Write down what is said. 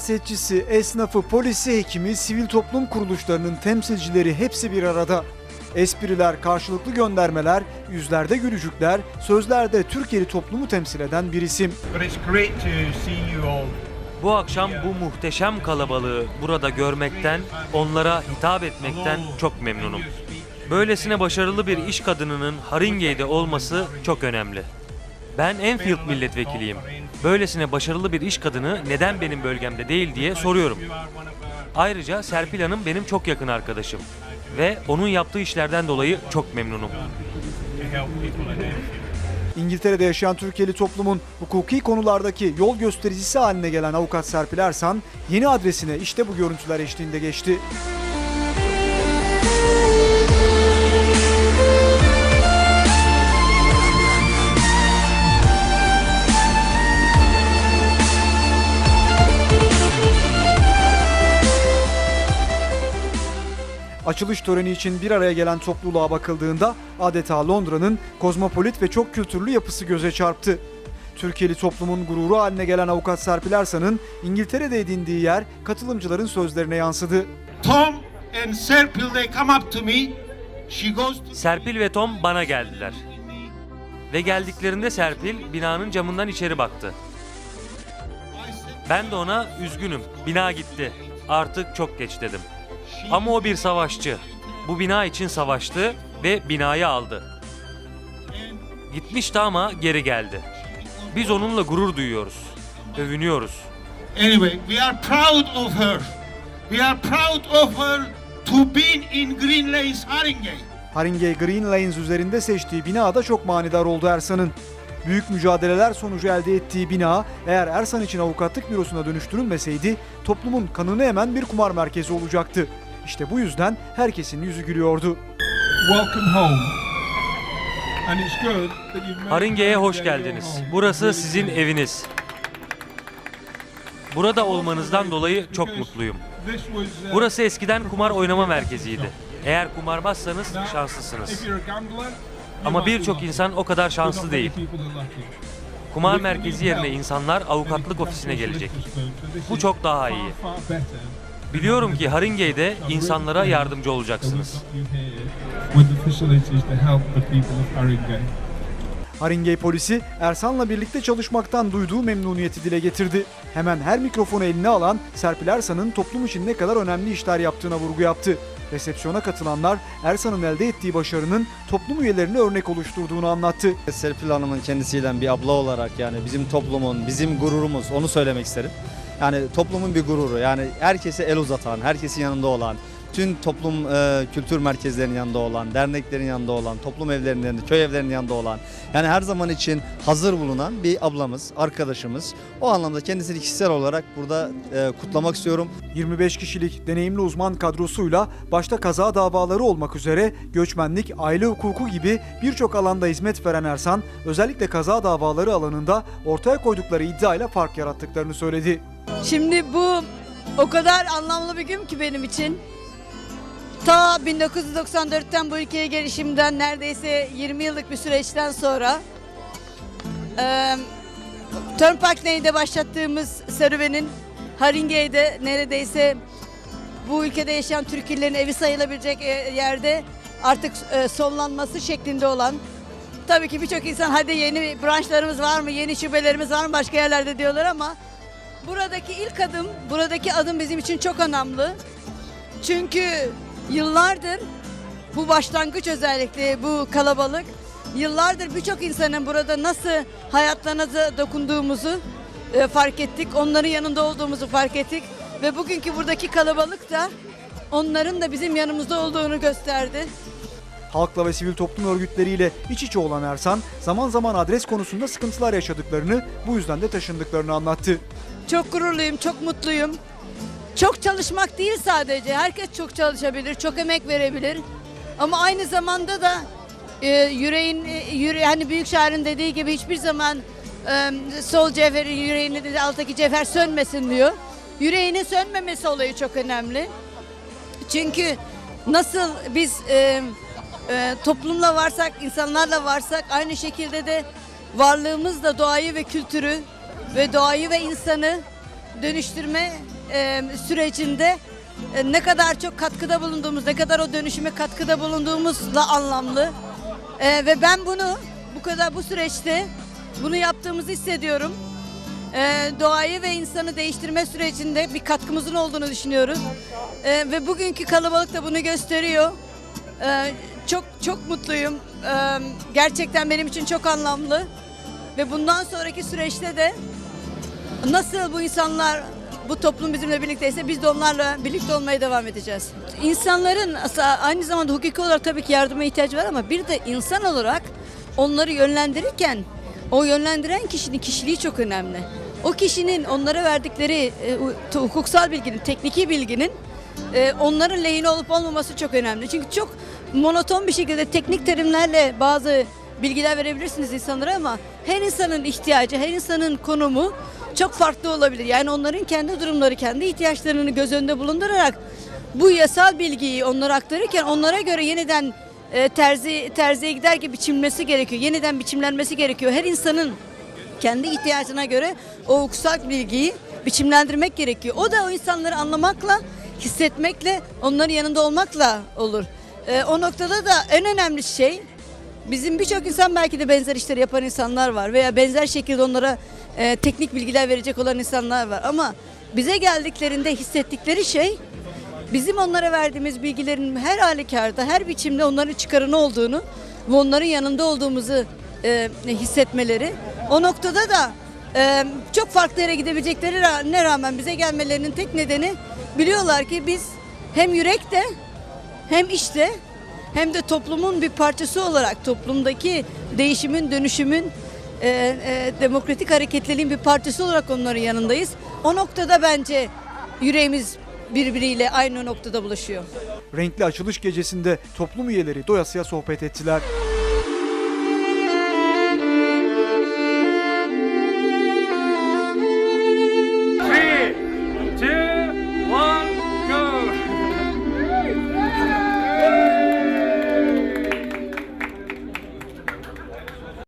siyasetçisi, esnafı, polisi, hekimi, sivil toplum kuruluşlarının temsilcileri hepsi bir arada. Espriler, karşılıklı göndermeler, yüzlerde gülücükler, sözlerde Türkiye'li toplumu temsil eden bir isim. Bu akşam bu muhteşem kalabalığı burada görmekten, onlara hitap etmekten çok memnunum. Böylesine başarılı bir iş kadınının Haringey'de olması çok önemli. Ben Enfield milletvekiliyim. Böylesine başarılı bir iş kadını neden benim bölgemde değil diye soruyorum. Ayrıca Serpil Hanım benim çok yakın arkadaşım ve onun yaptığı işlerden dolayı çok memnunum. İngiltere'de yaşayan Türkiye'li toplumun hukuki konulardaki yol göstericisi haline gelen avukat Serpil Ersan, yeni adresine işte bu görüntüler eşliğinde geçti. Açılış töreni için bir araya gelen topluluğa bakıldığında adeta Londra'nın kozmopolit ve çok kültürlü yapısı göze çarptı. Türkiye'li toplumun gururu haline gelen avukat Serpil Ersan'ın İngiltere'de edindiği yer katılımcıların sözlerine yansıdı. Tom and Serpil, they come up to me. She goes to Serpil ve Tom bana geldiler. Ve geldiklerinde Serpil binanın camından içeri baktı. Ben de ona üzgünüm, bina gitti. Artık çok geç dedim. Ama o bir savaşçı. Bu bina için savaştı ve binayı aldı. Gitmişti ama geri geldi. Biz onunla gurur duyuyoruz. Övünüyoruz. Anyway, we are proud of her. We are proud of her to be in Green Lanes, Haringey. Haringey Green Lanes üzerinde seçtiği bina da çok manidar oldu Ersan'ın. Büyük mücadeleler sonucu elde ettiği bina eğer Ersan için avukatlık bürosuna dönüştürülmeseydi toplumun kanını emen bir kumar merkezi olacaktı. İşte bu yüzden herkesin yüzü gülüyordu. welcome home. And it's good that you've made Haringey'e hoş geldiniz. Burası sizin eviniz. Burada olmanızdan dolayı çok mutluyum. Uh, Burası eskiden kumar oynama merkeziydi. Eğer kumarbazsanız şanslısınız. Ama birçok insan o kadar şanslı değil. Kumar merkezi yerine insanlar avukatlık ofisine gelecek. Bu çok daha iyi. Biliyorum ki Haringey'de insanlara yardımcı olacaksınız. Haringey polisi Ersan'la birlikte çalışmaktan duyduğu memnuniyeti dile getirdi. Hemen her mikrofonu eline alan Serpil Ersan'ın toplum için ne kadar önemli işler yaptığına vurgu yaptı. Resepsiyona katılanlar Ersan'ın elde ettiği başarının toplum üyelerine örnek oluşturduğunu anlattı. Serpil Hanım'ın kendisiyle bir abla olarak yani bizim toplumun, bizim gururumuz onu söylemek isterim. Yani toplumun bir gururu yani herkese el uzatan, herkesin yanında olan, tüm toplum e, kültür merkezlerinin yanında olan, derneklerin yanında olan, toplum evlerinin köy evlerinin yanında olan yani her zaman için hazır bulunan bir ablamız, arkadaşımız. O anlamda kendisini kişisel olarak burada e, kutlamak istiyorum. 25 kişilik deneyimli uzman kadrosuyla başta kaza davaları olmak üzere göçmenlik, aile hukuku gibi birçok alanda hizmet veren Ersan, özellikle kaza davaları alanında ortaya koydukları iddiayla fark yarattıklarını söyledi. Şimdi bu o kadar anlamlı bir gün ki benim için. Ta 1994'ten bu ülkeye gelişimden neredeyse 20 yıllık bir süreçten sonra eee Turnpike Lane'de başlattığımız serüvenin Haringey'de neredeyse bu ülkede yaşayan Türkiye'lerin evi sayılabilecek e, yerde artık e, sonlanması şeklinde olan Tabii ki birçok insan hadi yeni branşlarımız var mı, yeni şubelerimiz var mı başka yerlerde diyorlar ama buradaki ilk adım, buradaki adım bizim için çok önemli. Çünkü yıllardır bu başlangıç özellikle bu kalabalık yıllardır birçok insanın burada nasıl hayatlarına dokunduğumuzu e, fark ettik. Onların yanında olduğumuzu fark ettik ve bugünkü buradaki kalabalık da onların da bizim yanımızda olduğunu gösterdi. Halkla ve sivil toplum örgütleriyle iç içe olan Ersan, zaman zaman adres konusunda sıkıntılar yaşadıklarını, bu yüzden de taşındıklarını anlattı. Çok gururluyum, çok mutluyum. Çok çalışmak değil sadece. Herkes çok çalışabilir, çok emek verebilir. Ama aynı zamanda da e, yüreğin, e, yüre, hani büyük şairin dediği gibi hiçbir zaman e, sol cevheri yüreğinin de alttaki cevher sönmesin diyor. Yüreğinin sönmemesi olayı çok önemli. Çünkü nasıl biz e, e, toplumla varsak, insanlarla varsak aynı şekilde de varlığımızla doğayı ve kültürü ve doğayı ve insanı dönüştürme e, sürecinde e, ne kadar çok katkıda bulunduğumuz, ne kadar o dönüşüme katkıda bulunduğumuzla anlamlı. E, ve ben bunu bu kadar bu süreçte bunu yaptığımızı hissediyorum. E, doğayı ve insanı değiştirme sürecinde bir katkımızın olduğunu düşünüyoruz. E, ve bugünkü kalabalık da bunu gösteriyor. E, çok çok mutluyum. E, gerçekten benim için çok anlamlı. Ve bundan sonraki süreçte de nasıl bu insanlar bu toplum bizimle birlikteyse biz de onlarla birlikte olmaya devam edeceğiz. İnsanların aynı zamanda hukuki olarak tabii ki yardıma ihtiyacı var ama bir de insan olarak onları yönlendirirken o yönlendiren kişinin kişiliği çok önemli. O kişinin onlara verdikleri e, hu- hukuksal bilginin, tekniki bilginin e, onların lehine olup olmaması çok önemli. Çünkü çok monoton bir şekilde teknik terimlerle bazı bilgiler verebilirsiniz insanlara ama her insanın ihtiyacı, her insanın konumu çok farklı olabilir. Yani onların kendi durumları, kendi ihtiyaçlarını göz önünde bulundurarak bu yasal bilgiyi onlara aktarırken onlara göre yeniden e, terzi terziye gider gibi biçilmesi gerekiyor. Yeniden biçimlenmesi gerekiyor. Her insanın kendi ihtiyacına göre o hukuksal bilgiyi biçimlendirmek gerekiyor. O da o insanları anlamakla, hissetmekle, onların yanında olmakla olur. Ee, o noktada da en önemli şey bizim birçok insan belki de benzer işleri yapan insanlar var veya benzer şekilde onlara e, teknik bilgiler verecek olan insanlar var. Ama bize geldiklerinde hissettikleri şey bizim onlara verdiğimiz bilgilerin her halükarda, her biçimde onların çıkarını olduğunu ve onların yanında olduğumuzu e, hissetmeleri. O noktada da e, çok farklı yere gidebilecekleri ne rağmen bize gelmelerinin tek nedeni biliyorlar ki biz hem yürekte hem işte hem de toplumun bir parçası olarak toplumdaki değişimin, dönüşümün, e, e, demokratik hareketliliğin bir parçası olarak onların yanındayız. O noktada bence yüreğimiz birbiriyle aynı noktada buluşuyor. Renkli açılış gecesinde toplum üyeleri doyasıya sohbet ettiler.